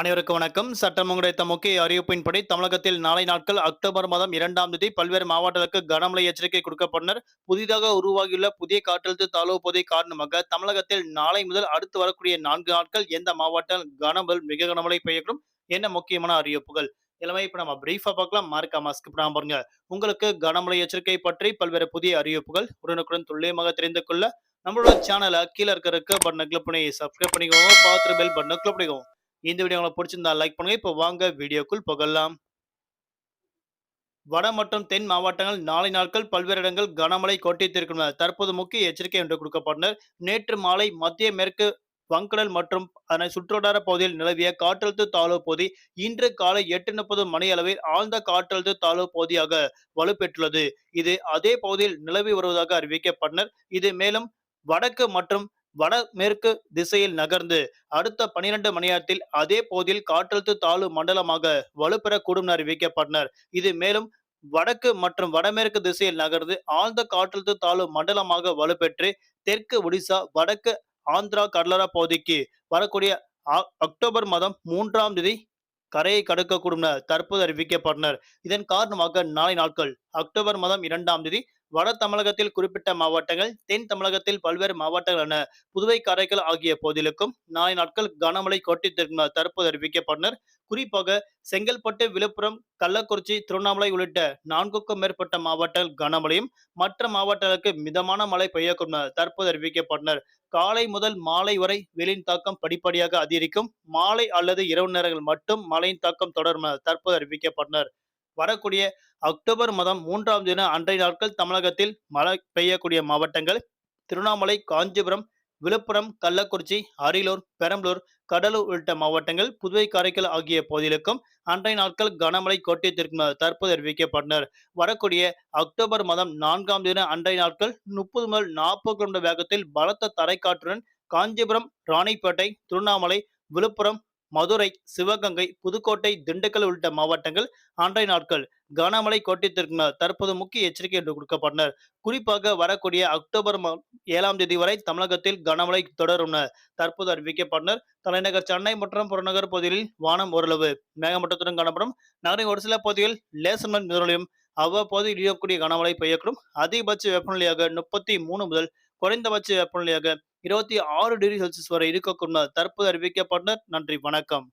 அனைவருக்கும் வணக்கம். சட்டம் கிடைத்த முக்கிய அறிவிப்பின்படி தமிழகத்தில் நாளை நாட்கள் அக்டோபர் மாதம் இரண்டாம் தேதி பல்வேறு மாவட்டங்களுக்கு கனமழை எச்சரிக்கை கொடுக்கப்பட்டனர். புதிதாக உருவாகியுள்ள புதிய காற்றழுத்த தாழ்வு பகுதி காரணமாக தமிழகத்தில் நாளை முதல் அடுத்து வரக்கூடிய நான்கு நாட்கள் எந்த மாவட்டம் கனமல் மிக கனமழை பெய்யக்கூடும் என்ன முக்கியமான அறிவிப்புகள்? எல்லாமே இப்ப நம்ம பிரீஃபா பார்க்கலாம். மறக்காம ஸ்கிப் பண்ணாம பாருங்க. உங்களுக்கு கனமழை எச்சரிக்கை பற்றி பல்வேறு புதிய அறிவிப்புகள் உடனுக்குடன் துல்லியமாக தெரிந்து கொள்ள நம்மளோட சேனலை கீழே இருக்கிற பட்டனை கிளிக் பண்ணி சப்ஸ்கிரைப் பண்ணிக்கோங்க. பார்த்து பெல் பட்டனை கிளிக் பண்ணிக்கோங்க. இந்த வீடியோ உங்களுக்கு பிடிச்சிருந்தா லைக் பண்ணுங்க. இப்போ வாங்க வீடியோக்குள் புகழலாம் வட மற்றும் தென் மாவட்டங்கள் நாளை நாட்கள் பல்வேறு இடங்கள் கனமழை கொட்டித்திருக்கின்றன. தற்போது முக்கிய எச்சரிக்கை என்று கொடுக்கப்பட்டனர் நேற்று மாலை மத்திய மேற்கு வங்கடல் மற்றும் அதனை சுற்றுவட்டார பகுதியில் நிலவிய காற்றழுத்த தாழ்வு பகுதி இன்று காலை எட்டு முப்பது மணி அளவில் ஆழ்ந்த காற்றழுத்த தாழ்வு பகுதியாக வலுப்பெற்றுள்ளது. இது அதே பகுதியில் நிலவி வருவதாக அறிவிக்கப்பட்டனர் இது மேலும் வடக்கு மற்றும் வடமேற்கு திசையில் நகர்ந்து அடுத்த பனிரெண்டு மணி நேரத்தில் அதே போதில் காற்றழுத்த தாழ்வு மண்டலமாக வலுப்பெறக்கூடும் என அறிவிக்கப்பட்டனர். இது மேலும் வடக்கு மற்றும் வடமேற்கு திசையில் நகர்ந்து ஆழ்ந்த காற்றழுத்த தாழ்வு மண்டலமாக வலுப்பெற்று தெற்கு ஒடிசா வடக்கு ஆந்திரா கடலரா பகுதிக்கு வரக்கூடிய அக்டோபர் மாதம் மூன்றாம் தேதி கரையை கடக்கக்கூடும் என தற்போது அறிவிக்கப்பட்டனர். இதன் காரணமாக நாளை நாட்கள் அக்டோபர் மாதம் இரண்டாம் தேதி வட தமிழகத்தில் குறிப்பிட்ட மாவட்டங்கள் தென் தமிழகத்தில் பல்வேறு மாவட்டங்கள் புதுவை காரைக்கால் ஆகிய போதிலுக்கும் நாளை நாட்கள் கனமழை கொட்டித்திருக்கும் தற்போது அறிவிக்கப்பட்டனர். குறிப்பாக செங்கல்பட்டு விழுப்புரம் கள்ளக்குறிச்சி திருவண்ணாமலை உள்ளிட்ட நான்குக்கும் மேற்பட்ட மாவட்டங்கள் கனமழையும் மற்ற மாவட்டங்களுக்கு மிதமான மழை பெய்யக்கும் தற்போது அறிவிக்கப்பட்டனர். காலை முதல் மாலை வரை வெயிலின் தாக்கம் படிப்படியாக அதிகரிக்கும். மாலை அல்லது இரவு நேரங்கள் மட்டும் மழையின் தாக்கம் தொடரும் தற்போது அறிவிக்கப்பட்டனர். வரக்கூடிய அக்டோபர் மாதம் மூன்றாம் தின அன்றைய நாட்கள் தமிழகத்தில் மழை பெய்யக்கூடிய மாவட்டங்கள் திருவண்ணாமலை காஞ்சிபுரம் விழுப்புரம் கள்ளக்குறிச்சி அரியலூர் பெரம்பலூர் கடலூர் உள்ளிட்ட மாவட்டங்கள் புதுவை காரைக்கால் ஆகிய பகுதிகளுக்கும் அன்றைய நாட்கள் கனமழை கொட்டித்திருக்கும் தற்போது அறிவிக்கப்பட்டனர். வரக்கூடிய அக்டோபர் மாதம் நான்காம் தின அன்றைய நாட்கள் முப்பது முதல் நாற்பது கிலோமீட்டர் வேகத்தில் பலத்த தரைக்காற்றுடன் காஞ்சிபுரம் ராணிப்பேட்டை திருவண்ணாமலை விழுப்புரம் மதுரை சிவகங்கை புதுக்கோட்டை திண்டுக்கல் உள்ளிட்ட மாவட்டங்கள் அன்றைய நாட்கள் கனமழை கொட்டித்திருக்கிறார் தற்போது முக்கிய எச்சரிக்கை என்று கொடுக்கப்பட்டனர். குறிப்பாக வரக்கூடிய அக்டோபர் ஏழாம் தேதி வரை தமிழகத்தில் கனமழை தொடரும் தற்போது அறிவிக்கப்பட்டனர். தலைநகர் சென்னை மற்றும் புறநகர் பகுதிகளில் வானம் ஓரளவு மேகமட்டத்துடன் காணப்படும். நகரின் ஒரு சில பகுதிகள் லேசமன் நிலையும் அவ்வப்போது இடியக்கூடிய கனமழை பெய்யக்கூடும். அதிகபட்ச வெப்பநிலையாக முப்பத்தி மூணு முதல் குறைந்தபட்ச வெப்பநிலையாக இருபத்தி ஆறு டிகிரி செல்சியஸ் வரை இருக்கக்கூடும் தற்போது அறிவிக்கப்பட்டனர் நன்றி. வணக்கம்.